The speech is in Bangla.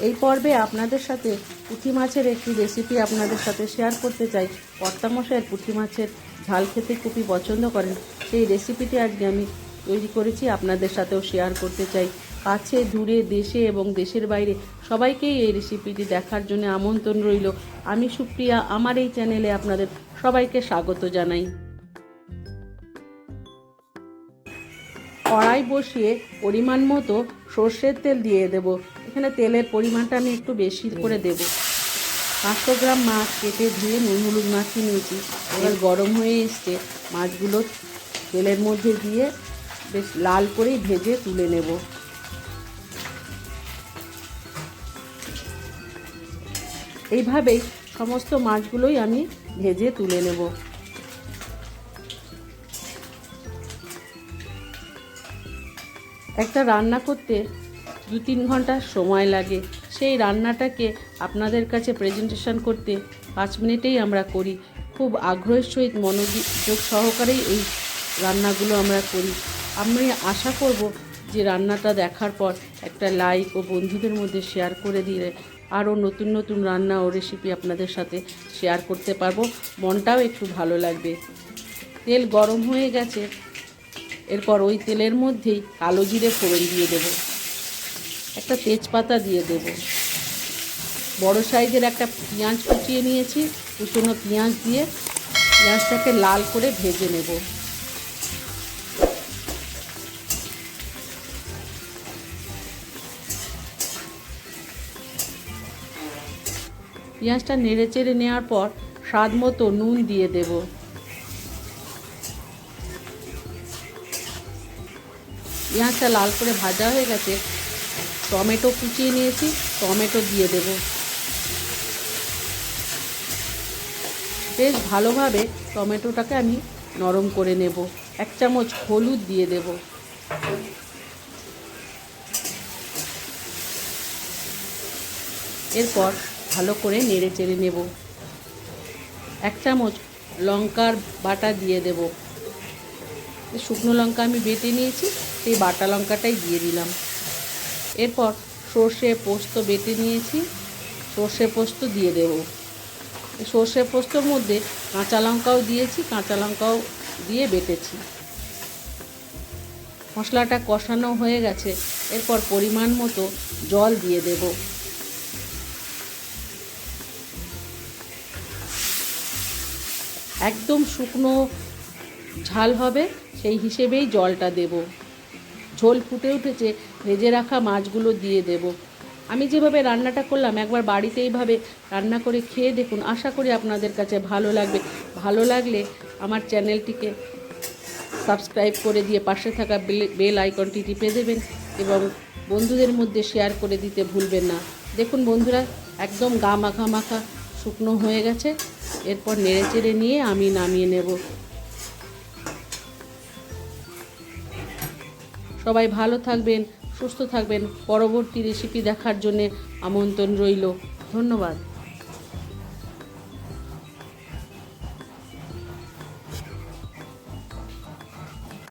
এই পর্বে আপনাদের সাথে পুঁটি মাছের একটি রেসিপি আপনাদের সাথে শেয়ার করতে চাই। কর্তামশাইয়ের পুঁটি মাছের ঝাল খেতে খুবই পছন্দ করেন। সেই রেসিপিটি আজকে আমি তৈরি করেছি, আপনাদের সাথেও শেয়ার করতে চাই। কাছে, দূরে, দেশে এবং দেশের বাইরে সবাইকেই এই রেসিপিটি দেখার জন্য আমন্ত্রণ রইল। আমি সুপ্রিয়া, আমার এই চ্যানেলে আপনাদের সবাইকে স্বাগত জানাই। কড়াই বসিয়ে পরিমাণ মতো সর্ষের তেল দিয়ে দেব। এখানে তেলের পরিমাণটা আমি একটু বেশি করে দেব। পাঁচশো গ্রাম মাছ কেটে ধুয়ে নুন হলুদ মাখিয়ে নিয়েছি। এবার গরম হয়ে এসছে। মাছগুলো তেলের মধ্যে দিয়ে বেশ লাল করেই ভেজে তুলে নেব। এইভাবেই সমস্ত মাছগুলোই আমি ভেজে তুলে নেব। একটা রান্না করতে দু তিন ঘণ্টা সময় লাগে। সেই রান্নাটাকে আপনাদের কাছে প্রেজেন্টেশন করতে পাঁচ মিনিটেই আমরা করি। খুব আগ্রহের সহিত মনোযোগ সহকারেই এই রান্নাগুলো আমরা করি। আমি আশা করব যে রান্নাটা দেখার পর একটা লাইক ও বন্ধুদের মধ্যে শেয়ার করে দিলে আরও নতুন নতুন রান্না ও রেসিপি আপনাদের সাথে শেয়ার করতে পারব। মনটাও একটু ভালো লাগবে। তেল গরম হয়ে গেছে। এরপর ওই তেলের মধ্যেই কালো জিরে ফোড়ন দিয়ে দেব। একটা তেজপাতা দিয়ে দেব। বড় সাইজের একটা পেঁয়াজ কুচিয়ে নিয়েছি। কুচনো পেঁয়াজ দিয়ে পেঁয়াজটাকে লাল করে ভেজে নেব। পেঁয়াজটা নেড়ে চেড়ে নেওয়ার পর স্বাদ মতো নুন দিয়ে দেবো। পেঁয়াজটা লাল করে ভাজা হয়ে গেছে। টমেটো কুচিয়ে নিয়েছি, টমেটো দিয়ে দেব। বেশ ভালোভাবে টমেটোটাকে আমি নরম করে নেব। এক চামচ হলুদ দিয়ে দেব। এরপর ভালো করে নেড়ে চেড়ে নেব। এক চামচ লঙ্কার বাটা দিয়ে দেবো। শুকনো লঙ্কা আমি বেটে নিয়েছি, সেই বাটা লঙ্কাটাই দিয়ে দিলাম। এরপর সর্ষে পোস্ত বেটে নিয়েছি, সর্ষে পোস্ত দিয়ে দেব। সর্ষে পোস্তর মধ্যে কাঁচা লঙ্কাও দিয়েছি, কাঁচা লঙ্কাও দিয়ে বেটেছি। মশলাটা কষানো হয়ে গেছে, এরপর পরিমাণ মতো জল দিয়ে দেব। একদম শুকনো ঝাল হবে, সেই হিসেবেই জলটা দেব। ঝোল ফুটে উঠেছে, ভেজে রাখা মাছগুলো দিয়ে দেব। আমি যেভাবে রান্নাটা করলাম, একবার বাড়িতে এইভাবে রান্না করে খেয়ে দেখুন, আশা করি আপনাদের কাছে ভালো লাগবে। ভালো লাগলে আমার চ্যানেলটিকে সাবস্ক্রাইব করে দিয়ে পাশে থাকা বেল আইকনটি টিপে দেবেন এবং বন্ধুদের মধ্যে শেয়ার করে দিতে ভুলবেন না। দেখুন বন্ধুরা, একদম গা মাখা মাখা শুকনো হয়ে গেছে। এরপর নেড়ে চেড়ে নিয়ে আমি নামিয়ে নেব। সবাই ভালো থাকবেন সুস্থ থাকবেন। পরবর্তী রেসিপি দেখার জন্যে আমন্ত্রণ রইল। ধন্যবাদ।